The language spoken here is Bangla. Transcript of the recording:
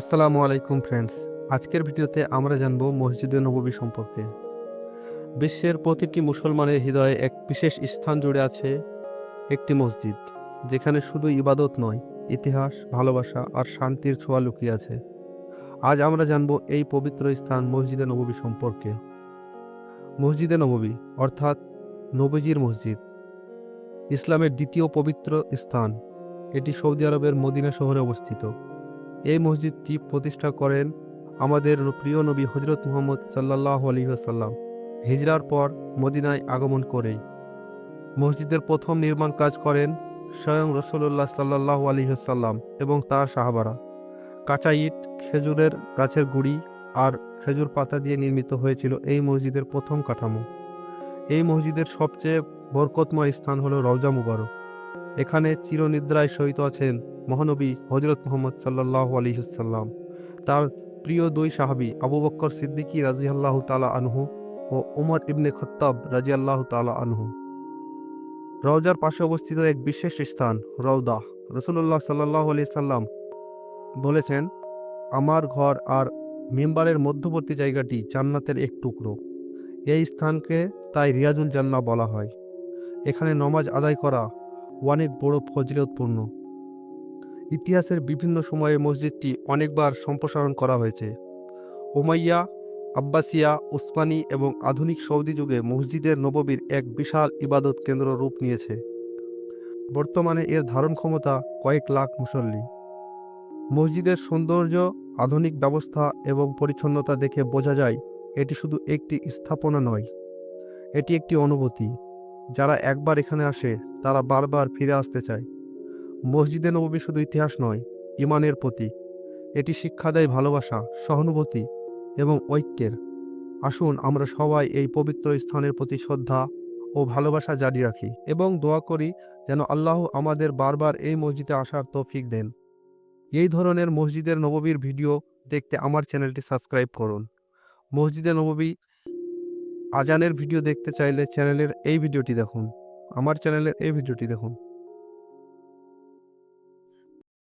আসসালামু আলাইকুম ফ্রেন্ডস। আজকের ভিডিওতে আমরা জানব মসজিদে নববী সম্পর্কে। বিশ্বের প্রতিটি মুসলমানের হৃদয়ে এক বিশেষ স্থান জুড়ে আছে একটি মসজিদ, যেখানে শুধু ইবাদত নয়, ইতিহাস, ভালোবাসা আর শান্তির ছোঁয়া লুকিয়ে আছে। আজ আমরা জানব এই পবিত্র স্থান মসজিদে নববী সম্পর্কে। মসজিদে নববী, অর্থাৎ নবীজির মসজিদ, ইসলামের দ্বিতীয় পবিত্র স্থান। এটি সৌদি আরবের মদিনা শহরে অবস্থিত। এই মসজিদটি প্রতিষ্ঠা করেন আমাদের প্রিয় নবী হজরত মুহম্মদ সাল্লাহ আলহিহাসাল্লাম হিজরার পর মদিনায় আগমন করেই। মসজিদের প্রথম নির্মাণ কাজ করেন স্বয়ং রসুল্লাহ সাল্লাহ আলহিহাসাল্লাম এবং তার সাহাবারা। কাঁচা ইট, খেজুরের গাছের গুড়ি আর খেজুর পাতা দিয়ে নির্মিত হয়েছিল এই মসজিদের প্রথম কাঠামো। এই মসজিদের সবচেয়ে বরকতময় স্থান হল রওজা মুবারক। এখানে চিরনিদ্রায় শহীদ আছেন মহানবী হজরত মোহাম্মদ সাল্লাহ আলিহাল্লাম তার প্রিয় দুই সাহাবি আবু বক্কর সিদ্দিকী রাজি আল্লাহ তালা আনহু ও উমর ইবনে খত্তাব রাজি আল্লাহ তালা আনহু। রওজার পাশে অবস্থিত এক বিশেষ স্থান, রওদা। রসুল্লাহ সাল্লাহ আলি সাল্লাম বলেছেন, আমার ঘর আর মেম্বারের মধ্যবর্তী জায়গাটি জান্নাতের এক টুকরো। এই স্থানকে তাই রিয়াজুল জান্না বলা হয়। এখানে নমাজ আদায় করা অনেক বড় ফজিলতপূর্ণ। ইতিহাসের বিভিন্ন সময়ে মসজিদটি অনেকবার সম্প্রসারণ করা হয়েছে। ওমাইয়া আব্বাসিয়া, উসমানী এবং আধুনিক সৌদি যুগে মসজিদের নববীর এক বিশাল ইবাদত কেন্দ্র রূপ নিয়েছে। বর্তমানে এর ধারণ ক্ষমতা কয়েক লাখ মুসল্লি। মসজিদের সৌন্দর্য, আধুনিক ব্যবস্থা এবং পরিচ্ছন্নতা দেখে বোঝা যায়, এটি শুধু একটি স্থাপনা নয়, এটি একটি অনুভূতি। যারা একবার এখানে আসে, তারা বারবার ফিরে আসতে চায়। মসজিদে নববী শুধু ইতিহাস নয়, ইমানের প্রতীক এটি শিক্ষা দেয় ভালোবাসা, সহানুভূতি এবং ঐক্যের। আসুন আমরা সবাই এই পবিত্র স্থানের প্রতি শ্রদ্ধা ও ভালোবাসা জারি রাখি এবং দোয়া করি যেন আল্লাহ আমাদের বারবার এই মসজিদে আসার তৌফিক দেন। এই ধরনের মসজিদের নববীর ভিডিও দেখতে আমার চ্যানেলটি সাবস্ক্রাইব করুন। মসজিদে নববী আজানের ভিডিও দেখতে চাইলে চ্যানেলের এই ভিডিওটি দেখুন। আমার চ্যানেলের এই ভিডিওটি দেখুন।